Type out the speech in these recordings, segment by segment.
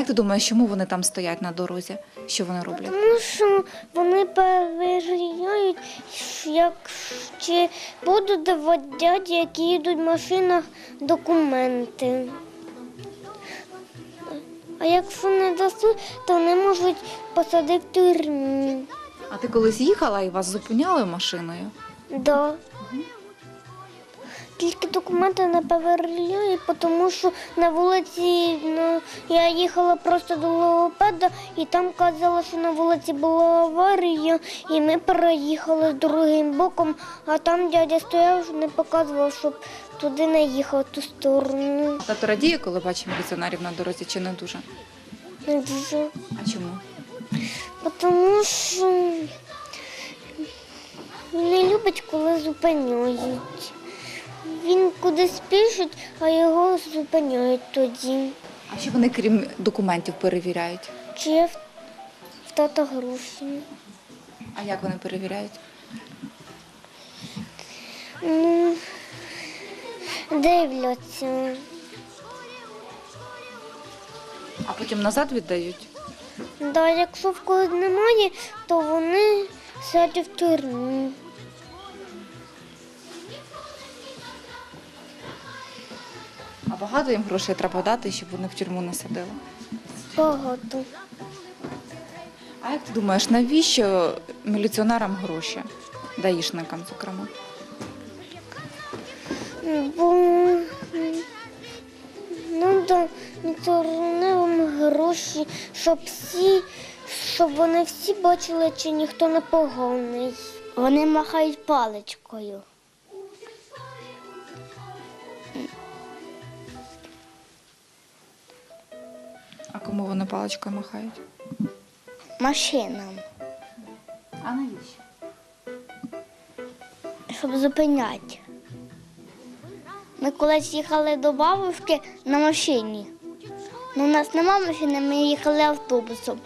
як ти думаєш, чому вони там стоять на дорозі? Що вони роблять? Тому що вони перевіряють, як чи будуть давати, які йдуть в машинах документи. А якщо не дасуть, то вони можуть посадити в тюрму. А ти колись їхала і вас зупиняли машиною? Да. Тільки документи не перевіряють, тому що на вулиці ну, я їхала просто до логопеда, і там казали, що на вулиці була аварія, і ми переїхали другим боком, а там дядя стояв, не показував, щоб туди не їхав, ту сторону. Тато радіє, коли бачить міліціонерів на дорозі, чи не дуже? Не дуже. А чому? Тому що не любить, коли зупиняють. Він кудись спішить, а його зупиняють тоді. А що вони крім документів перевіряють? Чи є в- в тата гроші? А як вони перевіряють? Ну, дивляться. А потім назад віддають? Да, якщо в когось немає, то вони сядуть в тюрму. Багато їм грошей треба дати, щоб вони в тюрму не садили. Багато. А як ти думаєш, навіщо міліціонерам гроші? Даїшникам, зокрема? Бо ну да, вам гроші, щоб всі, щоб вони всі бачили, чи ніхто не поганий. Вони махають паличкою. А кому вони паличкою махають? Машинам, А навіщо? щоб зупиняти. Ми колись їхали до бабушки на машині. Ну, у нас нема машини, ми їхали автобусом.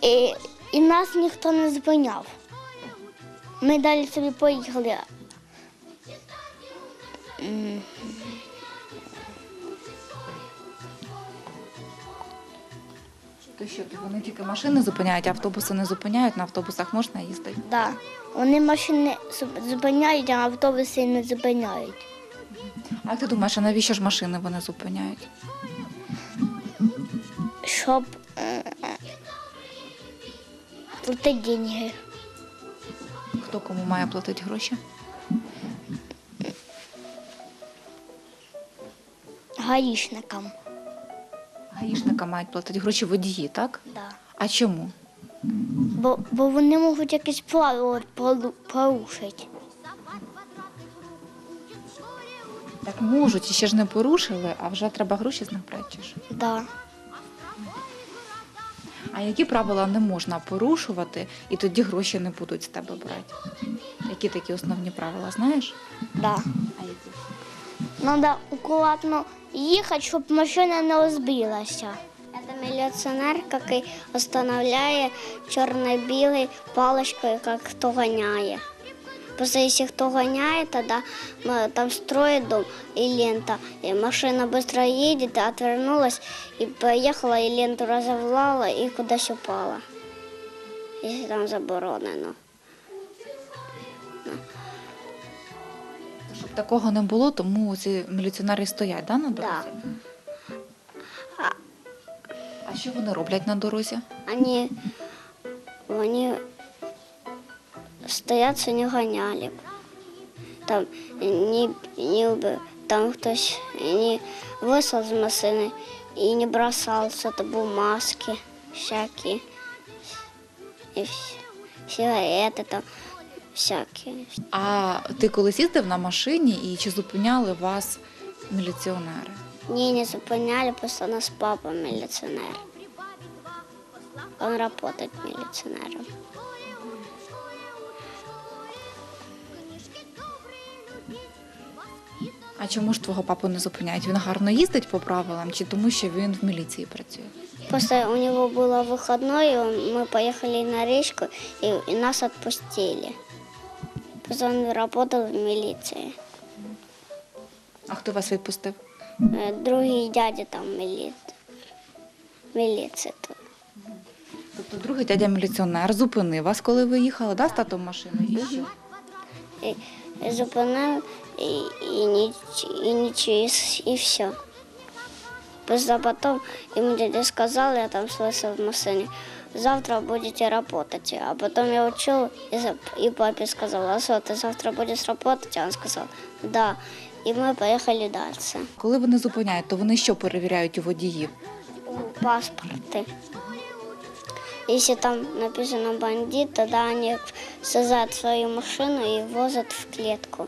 І, і нас ніхто не зупиняв. Ми далі собі поїхали. То що, вони тільки машини зупиняють, а автобуси не зупиняють, на автобусах можна їздити. Да. Вони машини зупиняють, а автобуси не зупиняють. А як ти думаєш, а навіщо ж машини вони зупиняють? Щоб е, платити деньги. Хто кому має платити гроші? Гаїшникам. Гаїшника мають платити гроші водії, так? Да. А чому? Бо, бо вони можуть якісь правила полу- порушити. Так можуть, і ще ж не порушили, а вже треба гроші з них брати. чи ж? Да. А які правила не можна порушувати, і тоді гроші не будуть з тебе брати? Які такі основні правила, знаєш? Да. А які? Надо аккуратно їхати, щоб машина не розбилася. Це міліціонер, який встановляє чорно-білий паличкою, як хто ганяє. Просто якщо хто ганяє, тоді м, там строит дом и лента. И машина быстро едет, отвернулась и поехала, и ленту разовлала и кудись упала. Если там заборонено. Такого не було, тому ці міліціонери стоять, да, на дорозі? Да. А що вони роблять на дорозі? Они, они стоят, не гоняли. б. Там не, не там хтось не вийшов з машини і не бросав что-то бумажки всякі. І сигарети там всякі. А ти колись їздив на машині і чи зупиняли вас міліціонери? Ні, не зупиняли, просто у нас папа міліціонер. Он работает милиционером. А чому ж твого папу не зупиняють? Він гарно їздить по правилам, чи тому, що він в міліції працює? После у него было выходной, и он- мы поехали на речку, и, и нас отпустили. Он работал в милиции. А хто вас відпустив? Е, Другий дядя там міліт. Міліція тут. Тобто другий дядя міліціонер зупинив вас, коли ви їхали, да, з татом машиною? І що? Зупинив і, і, ніч, і нічого, і, с- і все. Просто потом дядя сказал, я там слышал в машине, завтра будете работать. А потом я учил и, за- и папе сказал, а что, ты завтра будешь работать? А он сказал, да. И мы поехали дальше. Коли вони зупиняють, то вони що перевіряють у водіїв? У паспорты. Если там написано бандит, тогда они сажают свою машину и возят в клетку.